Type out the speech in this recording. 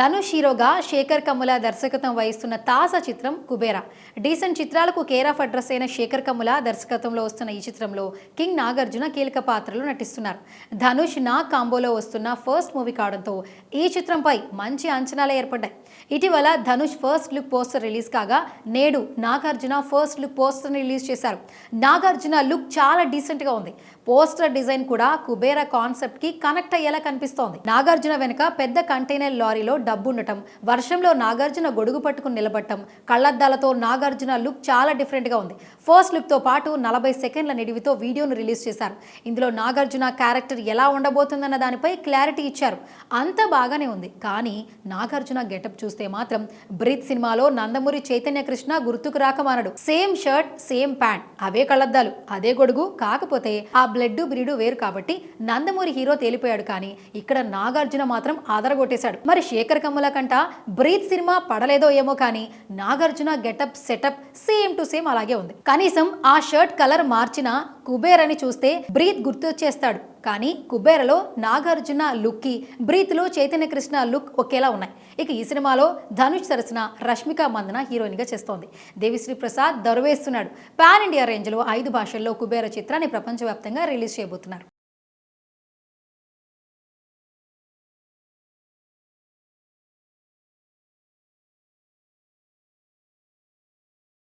ధనుష్ హీరోగా శేఖర్ కమ్ముల దర్శకత్వం వహిస్తున్న తాజా చిత్రం కుబేరా. డీసెంట్ చిత్రాలకు కేర్ ఆఫ్ అడ్రస్ అయిన శేఖర్ కమ్ముల దర్శకత్వంలో వస్తున్న ఈ చిత్రంలో కింగ్ నాగార్జున కీలక పాత్రలు నటిస్తున్నారు. ధనుష్ నా కాంబోలో వస్తున్న ఫస్ట్ మూవీ కావడంతో ఈ చిత్రంపై మంచి అంచనాలు ఏర్పడ్డాయి. ఇటీవల Dhanush first look poster release కాగా నేడు Nagarjuna first look poster release చేశారు. నాగార్జున లుక్ చాలా డీసెంట్గా ఉంది. పోస్టర్ డిజైన్ కూడా కుబేరా కాన్సెప్ట్కి కనెక్ట్ అయ్యేలా కనిపిస్తోంది. నాగార్జున వెనుక పెద్ద కంటైనర్ లారీలో డబ్బుండటం వర్షంలో నాగార్జున గొడుగు పట్టుకుని నిలబడటం కళ్ళద్దాలతో నాగార్జున లుక్ చాలా డిఫరెంట్గా ఉంది. ఫస్ట్ లుక్తో పాటు నలభై సెకండ్ల నిడివితో వీడియోను రిలీజ్ చేశారు. ఇందులో నాగార్జున క్యారెక్టర్ ఎలా ఉండబోతుందన్న దానిపై క్లారిటీ ఇచ్చారు. అంతా బాగానే ఉంది. కానీ నాగార్జున గెటప్ చూస్తే మాత్రం బ్రీత్ సినిమాలో నందమూరి చైతన్య కృష్ణ గుర్తుకు రాకమానడు సేమ్ షర్ట్ సేమ్ ప్యాంట్ అవే కళ్ళద్దాలు. అదే గొడుగు కాకపోతే ఆ బ్లడ్ బ్రీడు వేరు కాబట్టి నందమూరి హీరో తేలిపోయాడు కానీ ఇక్కడ నాగార్జున మాత్రం ఆదరగొట్టేశాడు. మరి శేఖర్ కమ్ముల కంట బ్రీత్ సినిమా పడలేదో ఏమో కానీ Nagarjuna getup setup same to same అలాగే ఉంది. కానీ కనీసం ఆ షర్ట్ కలర్ మార్చిన కుబేర్ అని చూస్తే బ్రీత్ గుర్తొచ్చేస్తాడు. కానీ కుబేరలో నాగార్జున లుక్కి బ్రీత్లో చైతన్య కృష్ణ లుక్ ఒకేలా ఉన్నాయి. ఇక ఈ సినిమాలో ధనుష్ సరసన రష్మిక మందన హీరోయిన్గా చేస్తోంది. దేవిశ్రీ ప్రసాద్ దరువేస్తున్నాడు. పాన్ ఇండియా రేంజ్లో ఐదు భాషల్లో కుబేర చిత్రాన్ని ప్రపంచవ్యాప్తంగా రిలీజ్ చేయబోతున్నారు.